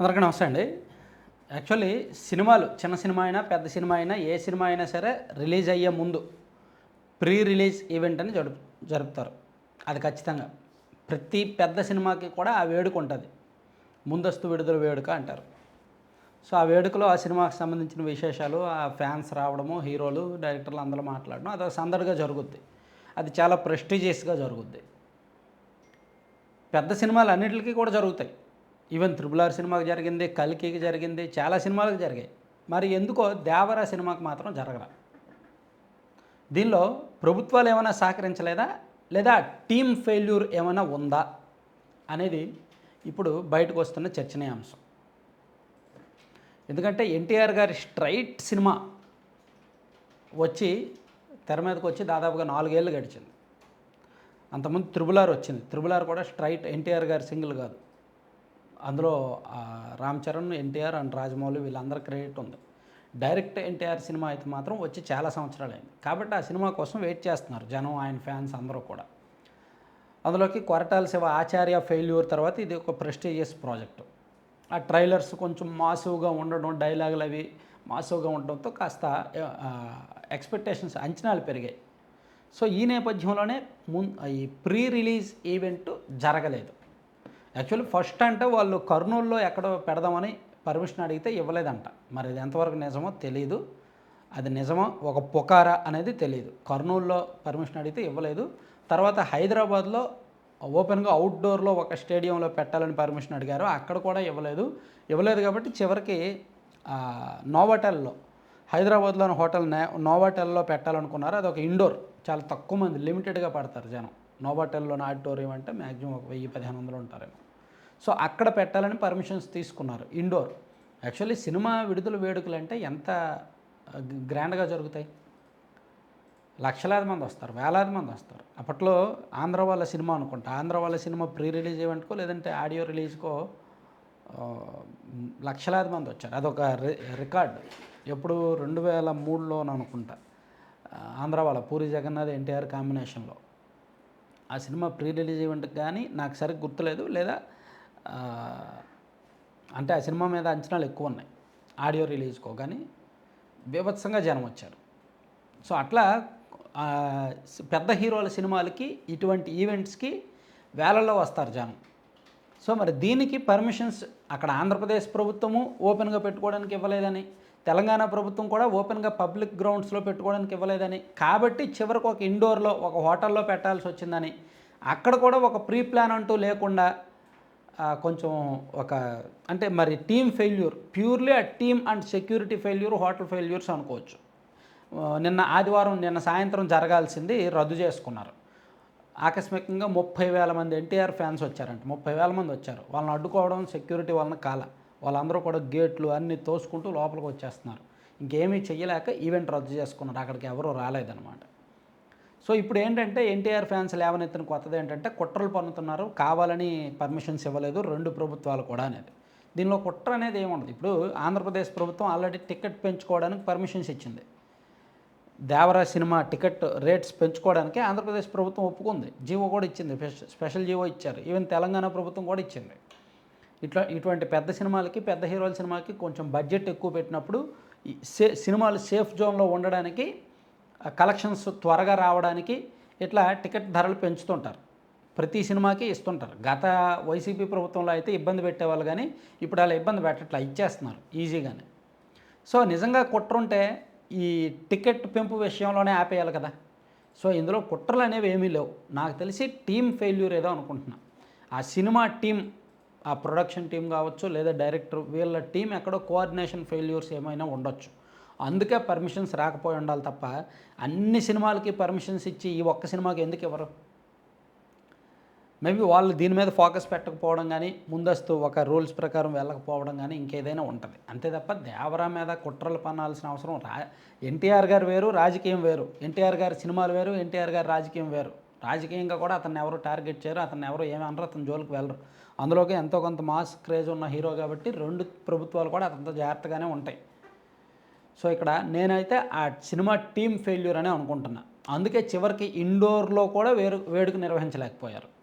అందరికీ నమస్తే అండి. యాక్చువల్లీ సినిమాలు చిన్న సినిమా అయినా పెద్ద సినిమా అయినా ఏ సినిమా అయినా సరే రిలీజ్ అయ్యే ముందు ప్రీ రిలీజ్ ఈవెంట్ అని జరుపు జరుపుతారు. అది ఖచ్చితంగా. ప్రతి పెద్ద సినిమాకి కూడా ఆ వేడుక ఉంటుంది. ముందస్తు విడుదల వేడుక అంటారు. సో ఆ వేడుకలో ఆ సినిమాకి సంబంధించిన విశేషాలు ఆ ఫ్యాన్స్ రావడము హీరోలు డైరెక్టర్లు అందరూ మాట్లాడడం అది సందడిగా జరుగుద్ది. అది చాలా ప్రెస్టీజియస్గా జరుగుద్ది. పెద్ద సినిమాలు అన్నిటికీ కూడా జరుగుతాయి. ఈవెన్ త్రిబుల్ ఆర్ సినిమాకి జరిగింది కల్కికి జరిగింది చాలా సినిమాలకు జరిగాయి. మరి ఎందుకో దేవరా సినిమాకి మాత్రం జరగరా దీనిలో ప్రభుత్వాలు ఏమైనా సహకరించలేదా? లేదా టీమ్ ఫెయిల్యూర్ ఏమైనా ఉందా? అనేది ఇప్పుడు బయటకు వస్తున్న చర్చనీయాంశం. ఎందుకంటే ఎన్టీఆర్ గారి స్ట్రైట్ సినిమా వచ్చి తెర మీదకి వచ్చి దాదాపుగా నాలుగేళ్ళు గడిచింది. అంతకుముందు త్రిబులార్ వచ్చింది. త్రిబులార్ కూడా స్ట్రైట్ ఎన్టీఆర్ గారి సింగిల్ కాదు. అందులో రామ్ చరణ్ ఎన్టీఆర్ అండ్ రాజమౌళి వీళ్ళందరి క్రెడిట్ ఉంది. డైరెక్ట్ ఎన్టీఆర్ సినిమా అయితే మాత్రం వచ్చి చాలా సంవత్సరాలు అయింది కాబట్టి ఆ సినిమా కోసం వెయిట్ చేస్తున్నారు జనం ఆయన ఫ్యాన్స్ అందరూ కూడా. అందులోకి కొరటాల శివ ఆచార్య ఫెయిల్యూర్ తర్వాత ఇది ఒక ప్రెస్టీజియస్ ప్రాజెక్టు. ఆ ట్రైలర్స్ కొంచెం మాసివ్గా ఉండడం డైలాగులు అవి మాసివ్గా ఉండడంతో కాస్త ఎక్స్పెక్టేషన్స్ అంచనాలు పెరిగాయి. సో ఈ నేపథ్యంలోనే మున్ ఈ ప్రీ రిలీజ్ ఈవెంట్ జరగలేదు. యాక్చువల్లీ ఫస్ట్ అంటే వాళ్ళు కర్నూలులో ఎక్కడో పెడదామని పర్మిషన్ అడిగితే ఇవ్వలేదంట. మరి ఇది ఎంతవరకు నిజమో తెలియదు అది నిజమో ఒక పుకారా అనేది తెలియదు కర్నూలులో పర్మిషన్ అడిగితే ఇవ్వలేదు. తర్వాత హైదరాబాద్లో ఓపెన్గా అవుట్డోర్లో ఒక స్టేడియంలో పెట్టాలని పర్మిషన్ అడిగారు. అక్కడ కూడా ఇవ్వలేదు. ఇవ్వలేదు కాబట్టి చివరికి నోవాటెల్లో హైదరాబాద్లోని హోటల్ నే నోవాటెల్లో పెట్టాలనుకున్నారు. అది ఒక ఇండోర్. చాలా తక్కువ మంది లిమిటెడ్గా పడతారు జనం. నోవాటెల్లోని ఆడిటోరియం అంటే మ్యాక్సిమం ఒక వెయ్యి పదిహేను వందలు ఉంటారేమో. సో అక్కడ పెట్టాలని పర్మిషన్స్ తీసుకున్నారు. ఇండోర్. యాక్చువల్లీ సినిమా విడుదల వేడుకలు అంటే ఎంత గ్రాండ్గా జరుగుతాయి? లక్షలాది మంది వస్తారు వేలాది మంది వస్తారు. అప్పట్లో ఆంధ్ర వాళ్ళ సినిమా అనుకుంటా ఆంధ్ర వాళ్ళ సినిమా ప్రీ రిలీజ్ ఈవెంట్కో లేదంటే ఆడియో రిలీజ్కో లక్షలాది మంది వచ్చారు. అదొక రి- రికార్డ్. ఎప్పుడు రెండు వేల మూడులో అనుకుంటా ఆంధ్ర వాళ్ళ పూరి జగన్నాథ్ ఎన్టీఆర్ కాంబినేషన్లో. ఆ సినిమా ప్రీ రిలీజ్ ఈవెంట్కి కానీ నాకు సరిగ్గా గుర్తులేదు. లేదా అంటే ఆ సినిమా మీద అంచనాలు ఎక్కువ ఉన్నాయి. ఆడియో రిలీజ్కో కానీ బీభత్సంగా జనం వచ్చారు. సో అట్లా పెద్ద హీరోల సినిమాలకి ఇటువంటి ఈవెంట్స్కి వేలల్లో వస్తారు జనం. సో మరి దీనికి పర్మిషన్స్ అక్కడ ఆంధ్రప్రదేశ్ ప్రభుత్వము ఓపెన్గా పెట్టుకోవడానికి ఇవ్వలేదని తెలంగాణ ప్రభుత్వం కూడా ఓపెన్గా పబ్లిక్ గ్రౌండ్స్లో పెట్టుకోవడానికి ఇవ్వలేదని కాబట్టి చివరికి ఒక ఇండోర్లో ఒక హోటల్లో పెట్టాల్సి వచ్చిందని అక్కడ కూడా ఒక ప్రీ ప్లాన్ అంటూ లేకుండా కొంచెం ఒక అంటే మరి టీమ్ ఫెయిల్యూర్ ప్యూర్లీ ఆ team and security failure hotel failures అనుకోవచ్చు. నిన్న ఆదివారం నిన్న సాయంత్రం జరగాల్సింది రద్దు చేసుకున్నారు. ఆకస్మికంగా ముప్పై వేల మంది ఎన్టీఆర్ ఫ్యాన్స్ వచ్చారంట. ముప్పై వేల మంది వచ్చారు. వాళ్ళని అడ్డుకోవడం సెక్యూరిటీ వలన కాల. వాళ్ళందరూ కూడా గేట్లు అన్నీ తోసుకుంటూ లోపలికి వచ్చేస్తున్నారు. ఇంకేమీ చెయ్యలేక ఈవెంట్ రద్దు చేసుకున్నారు. అక్కడికి ఎవరూ రాలేదన్నమాట. సో ఇప్పుడు ఏంటంటే ఎన్టీఆర్ ఫ్యాన్స్ లేవనెత్తిన కొత్తది ఏంటంటే కుట్రలు పన్నుతున్నారు. కావాలని పర్మిషన్స్ ఇవ్వలేదు. రెండు ప్రభుత్వాలు కూడా అనేది. దీనిలో కుట్ర అనేది ఏముండదు ఇప్పుడు ఆంధ్రప్రదేశ్ ప్రభుత్వం ఆల్రెడీ టికెట్ పెంచుకోవడానికి పర్మిషన్స్ ఇచ్చింది. దేవరా సినిమా టికెట్ రేట్స్ పెంచుకోవడానికి ఆంధ్రప్రదేశ్ ప్రభుత్వం ఒప్పుకుంది. జీవో కూడా ఇచ్చింది. స్పెష- స్పెషల్ జీవో ఇచ్చారు. ఈవెన్ తెలంగాణ ప్రభుత్వం కూడా ఇచ్చింది. ఇట్లా ఇటువంటి పెద్ద సినిమాలకి పెద్ద హీరోల సినిమాకి కొంచెం బడ్జెట్ ఎక్కువ పెట్టినప్పుడు ఈ సే సినిమాలు సేఫ్ జోన్లో ఉండడానికి కలెక్షన్స్ త్వరగా రావడానికి ఇట్లా టికెట్ ధరలు పెంచుతుంటారు. ప్రతి సినిమాకి ఇస్తుంటారు. గత వైసీపీ ప్రభుత్వంలో అయితే ఇబ్బంది పెట్టేవాళ్ళు కానీ ఇప్పుడు అలా ఇబ్బంది పెట్టట్లా ఇచ్చేస్తున్నారు ఈజీగానే. సో నిజంగా కుట్ర ఉంటే ఈ టికెట్ పెంపు విషయంలోనే ఆపేయాలి కదా. సో ఇందులో కుట్రలు అనేవి ఏమీ లేవు. నాకు తెలిసి టీమ్ ఫెయిల్యూర్ ఏదో అనుకుంటున్నా. ఆ సినిమా టీం ఆ ప్రొడక్షన్ టీం కావచ్చు లేదా డైరెక్టర్ వీళ్ళ టీం ఎక్కడో కోఆర్డినేషన్ ఫెయిల్యూర్స్ ఏమైనా ఉండొచ్చు. అందుకే పర్మిషన్స్ రాకపోయి ఉండాలి తప్ప అన్ని సినిమాలకి పర్మిషన్స్ ఇచ్చి ఈ ఒక్క సినిమాకి ఎందుకు ఇవ్వరు? మేబీ వాళ్ళు దీని మీద ఫోకస్ పెట్టకపోవడం కానీ ముందస్తు ఒక రూల్స్ ప్రకారం వెళ్ళకపోవడం కానీ ఇంకేదైనా ఉంటుంది. అంతే తప్ప దేవరా మీద కుట్రలు పన్నాల్సిన అవసరం రా ఎన్టీఆర్ గారు వేరు రాజకీయం వేరు. ఎన్టీఆర్ గారి సినిమాలు వేరు ఎన్టీఆర్ గారి రాజకీయం వేరు. రాజకీయంగా కూడా అతన్ని ఎవరు టార్గెట్ చేయరు అతన్ని ఎవరు ఏమి అనరు అతని జోలికి వెళ్ళరు. అందులోకి ఎంతో కొంత మాస్ క్రేజ్ ఉన్న హీరో కాబట్టి రెండు ప్రభుత్వాలు కూడా అతనితో జాగ్రత్తగానే ఉంటాయి. సో ఇక్కడ నేనైతే ఆ సినిమా టీమ్ ఫెయిల్యూర్ అనే అనుకుంటున్నా. అందుకే చివరికి ఇండోర్లో కూడా వేరు వేడుక నిర్వహించలేకపోయారు.